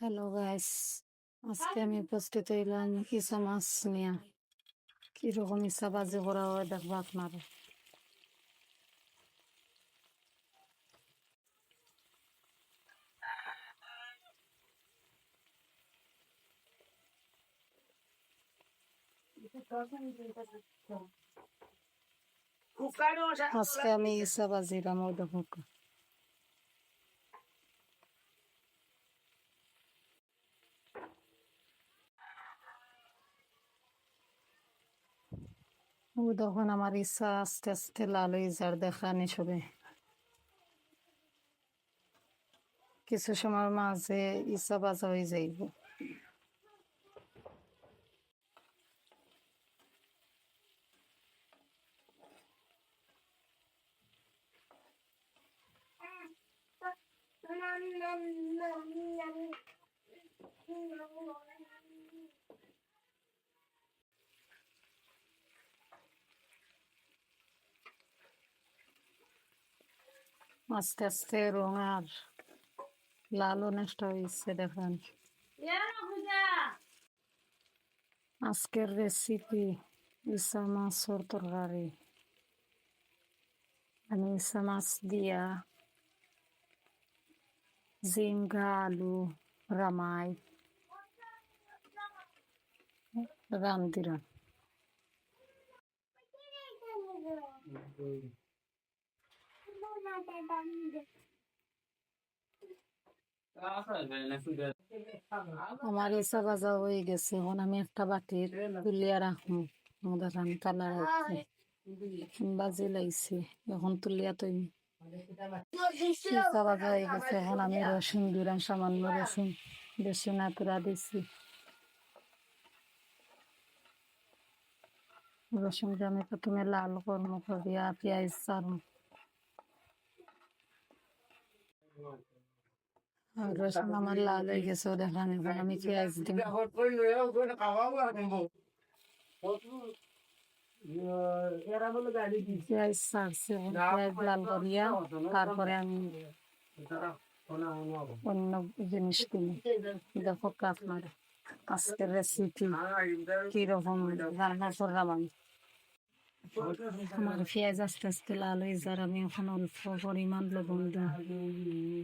Hello guys আজকে আমি উপস্থিত হইলাম ইসা মাছ নিয়ে। কীরকম ইসা বাজি করা হয় দেখব আপনারা। আজকে আমি ইসা বাজি রামও দেখো ও তখন আমার ইচ্ছা আস্তে আস্তে লাল হয়ে যার দেখানি সবে কিছু সময় মাঝে ইচ্ছা বাজা হয়ে যাইব। আস্তে আস্তে রং আর লালও নষ্ট হয়েছে, দেখেন। আজকের রেসিপি ইসা মাছের তরকারি। আমি ইসা মাছ দিয়া জিঙ্গা আলু, রামাই রামদিরা আমার ইসা বাজা হয়ে গেছে, এখন আমি একটা বাটির তুলিয়া রাখব। আমাদের আমি কালার আছে বাজি লাগছে, এখন তুলিয়া তুই ইসা বাজা হয়ে গেছে, এখন আমি রসুন দিলাম সামান্য রসুন বেশি না তুরা দিছি। রসুনটা আমি প্রথমে লাল কর্ম করিয়া পেঁয়াজ সারম আর রসুন আমার লাল হয়ে গেছে আমি তারপরে আমি অন্য জিনিস কিনি দেখো আপনার আজকের রেসিপি কীরকম রান্না করলাম আমি আমার পেঁয়াজ আস্তে আস্তে লাল হয়ে যার আমি এখন অল্প পরিমাণ লবণ দিই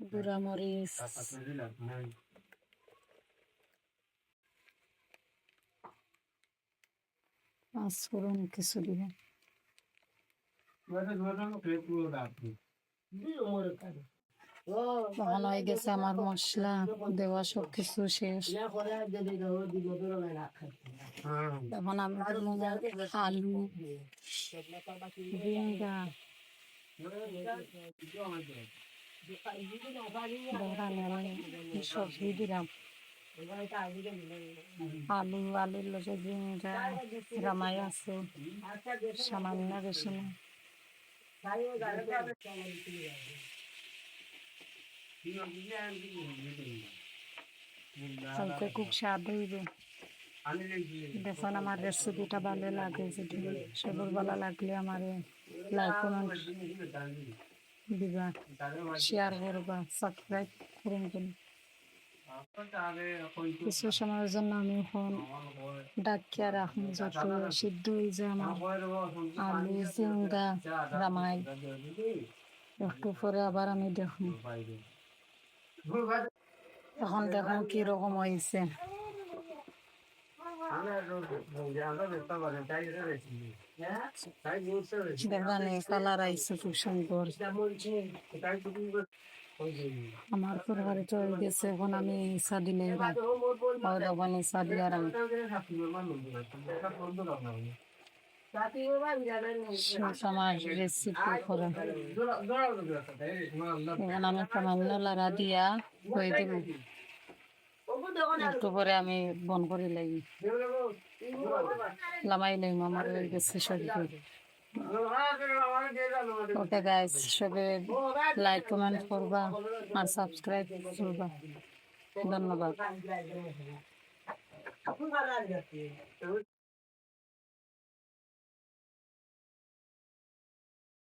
গুঁড়া মরিচ পাঁচ কিছু দিবেন হয়ে গেছে আমার মশলা দেওয়া সব কিছু শেষ তখন আমি আলু ভিঙ্গা সবজি দিলাম আলু আলুর লগে ভিঙ্গা রামাই আছে সামান্য বেশি না খুব স্বাদ হইবে দেখুন আমার রেসিপিটা ভালো লাগে যদি সবর ভালো লাগলে আমার লাইক কমেন্ট দিবা শেয়ার করবা সাবস্ক্রাইব করুন কিনা কিছু সময়ের জন্য আমি এখন ডাকিয়া রাখুন যত সিদ্ধ হয়ে যায় আমার আলু জিঙ্গা রামাই একটু পরে আবার আমি দেখুন। এখন দেখুন কীরকম হয়েছে। কালার আইসে খুব সুন্দর আমার পরিবারে হয়ে গেছে, এখন আমি আমি। শেষ রেসিপি আমি দিয়া হয়ে দেব। একটু পরে আমি বন করে লাগি লামাই লাইম আমার গেছে শরীরে। ওকে গাইস সবে লাইক কমেন্ট করবা আর সাবস্ক্রাইব করবা। ধন্যবাদ।